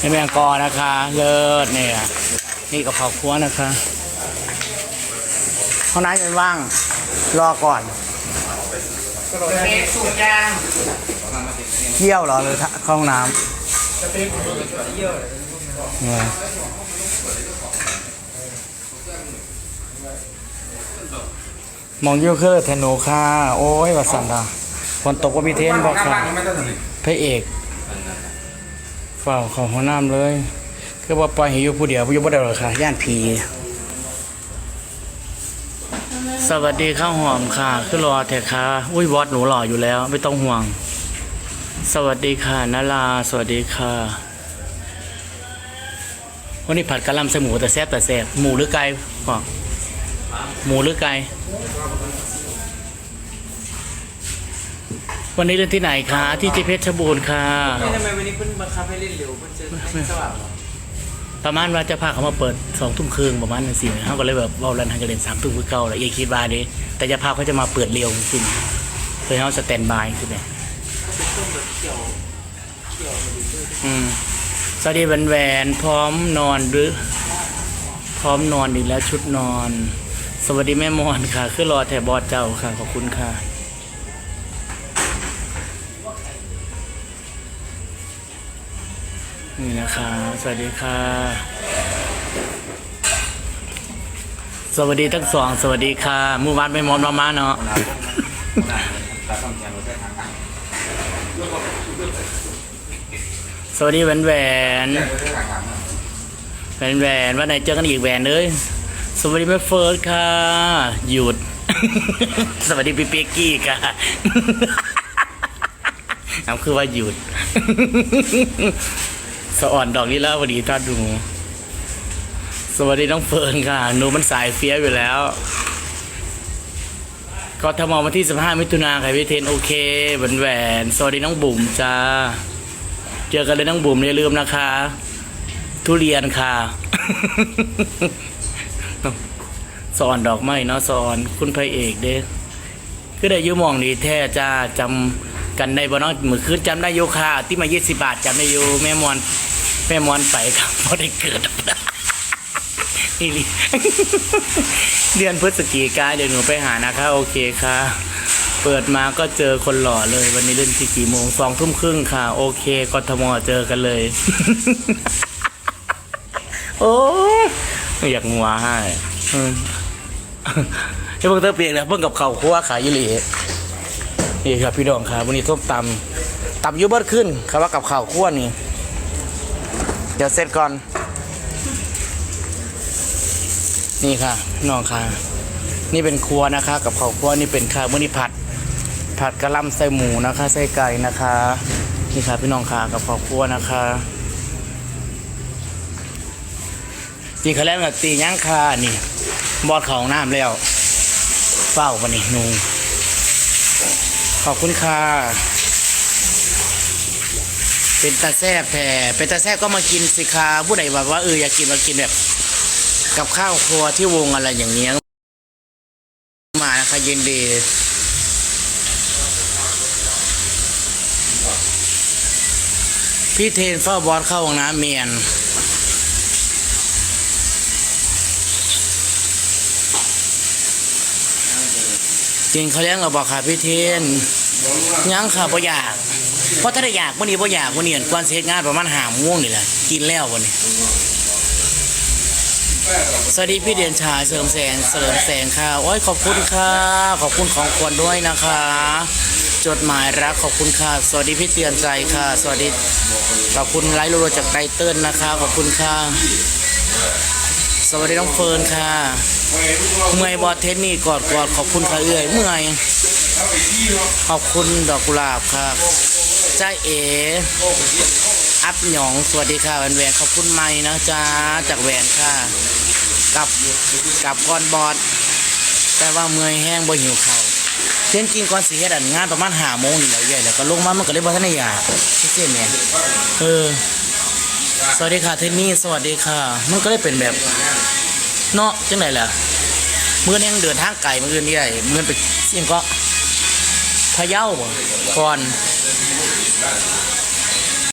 ในแมงกอนะคะ เลิศเนี่ยนี่กับข้าวคั่วนะคะห้องน้ำยังว่าง รอก่อนเมสูตรยางเยี่ยวเหรอหรือเข้าห้องน้ำเนี่ยมองเยี่ยวคือแทนโนค่าโอ้ยวัสันดาฝนตกว่ามีเทนบอกค่ะพระเอก เฝ้าเขาห้องน้ำเลย คือว่าปล่อยให้อยู่ผู้เดียวผู้อยู่บ่ได้หรอกค่ะ ย่านผี สวัสดีข้าวหอมค่ะ คือรอแถค่ะ อุ้ยบอสหนูหล่ออยู่แล้ว ไม่ต้องห่วง สวัสดีค่ะนาราสวัสดีค่ะ วันนี้ผัดกะหล่ำใส่หมูแต่แซ่บแต่แซ่บหมูหรือไก่พ่อหมูหรือไก่ วันนี้เล่นที่ไหนคะ ที่จิเพชรบูรณ์ค่ะนี่ทำไมวันนี้เพิ่นบังคับให้เล่นเร็วเพิ่นจะให้สว่างเหรอประมาณว่าจะพาเขามาเปิดสองทุ่มครึ่งประมาณนั้นสิเขาก็เลยแบบเว่ารันให้กันเล่นสามทุ่มคือเก่าแหละอย่าคิดว่าดิแต่จะพาเขาจะมาเปิดเร็วจริงๆเพื่อให้เขาสแตนบายคือแบบต้องแบบเกี่ยวเกี่ยวมาดูด้วยอืมสวัสดีแหวนแหวนพร้อมนอนหรือ พร้อมนอนอีกแล้วชุดนอน สวัสดีแม่มอนค่ะ คือรอแถบบอดเจ้าค่ะขอบคุณค่ะ นี่นะคะ สวัสดีค่ะ สวัสดีทั้งสอง สวัสดีค่ะมู่บ้านไม่มอนมามาเนาะสวัสดีแหวนแหวนแหวนแหวนวันไหนเจอกันอีกแหวนเลยสวัสดีแม่เฟิร์สค่ะ หยุด สวัสดีพี่เปียกกี้ค่ะน้ำคือว่าหยุด สะอ่อนดอกนี้แล้วสวัสดีท่านดู สวัสดีน้องเฟิร์นค่ะ หนูมันสายเฟี้ยอยู่แล้ว ก็ทำมาวันที่ 15 มิถุนาค่ะพี่เทนโอเคแหวนแหวนสวัสดีน้องบุ๋มจ้า เจอกันเลยน้องบุ๋มอย่าลืมนะคะ ทุเรียนค่ะสอนดอกไม้เนาะสอนคุณพระเอกเด้คือได้ยุหมองดีแท้จ้าจำ กันได้บ่เนาะมือคืนจำได้โยค่ะที่มา20บาทจำได้อยู่แม่มอนแม่มอนไปครับพอได้เกิดอีลีเดือนพฤศจิกาเดี๋ยวหนูไปหานะคะ โอเคค่ะ เปิดมาก็เจอคนหล่อเลย วันนี้เล่นที่กี่โมงสองทุ่มครึ่งค่ะ โอเคกทมเจอกันเลย โอ้ยอยากงัวให้เออให้เพิ่งเตอเปียกนะเพิ่งกับเข่าวคั่วขายยี่หลี นี่ครับพี่น้องครับวันนี้ส้มตำตำยูเบิร์ดขึ้นคำว่ากับข่าวคั่วนี่ เดี๋ยวเสร็จก่อน นี่ค่ะพี่น้องค่ะ นี่เป็นครัวนะคะกับข้าวครัวนี่เป็นข้าวมื่อนี้ผัด ผัดกระลำใส่หมูนะคะใส่ไก่นะคะนี่ค่ะพี่น้องค่ะกับข้าวครัวนะคะกินข้าวแรกกับตีย่างคานี่ บอดของน้ำแล้วเฝ้าปะนี่หนู ขอบคุณค่ะ เป็นตาแซ่บแผ่เป็นตาแซ่บก็มากินสิคะผู้ใดแบบว่าเอออยากกินมากินแบบ กับข้าวครัวที่วงอะไรอย่างเงี้ยมานะคะยินดีพี่เทนเฝ้าบอสเข้าห้องน้ำเมียน จริงเขาเลี้ยงเราบอกค่ะพี่เทนยังค่ะบ่อยาก เพราะถ้าได้อยากวันนี้บ่อยากวันนี้กวนเสร็จงานประมาณหาม่วงนี่แหละกินแล้ววันนี้ สวัสดีพี่เดียนชายเสริมแสงเสริมแสงค่ะโอ้ยขอบคุณค่ะ ขอบคุณของควรด้วยนะคะ จดหมายรักขอบคุณค่ะ สวัสดีพี่เตือนใจค่ะ สวัสดีขอบคุณไลฟ์โรจากไตเติ้ลนะคะ ขอบคุณค่ะ สวัสดีน้องเฟิร์นค่ะ เมื่อยบอดเทนนี่กอดกอดขอบคุณค่ะเอื้อยเมื่อยขอบคุณดอกกุหลาบค่ะจ้าเออัพหยองสวัสดีค่ะแหวนแหวนขอบคุณไม่นะจ๊ะจากแหวนค่ะกับกับก้อนบอดแต่ว่าเมื่อยแห้งบ่หิวเข้าวเช่นกินก่อนสีเฮ็ดอันงานประมาณห้าโมงนี่แล้วใหญ่แล้วก็ลงมามันก็เลยบ่ทันได้อยากเช่นเนี่ยเออ สวัสดีค่ะเทนนี่สวัสดีค่ะ มันก็ได้เป็นแบบเนาะจังไหนล่ะเมื่อนี้ยังเดินทางไกลเมื่อคืนนี้ได้เมื่อไปเสี่ยงก็พะเยาบ่ก่อน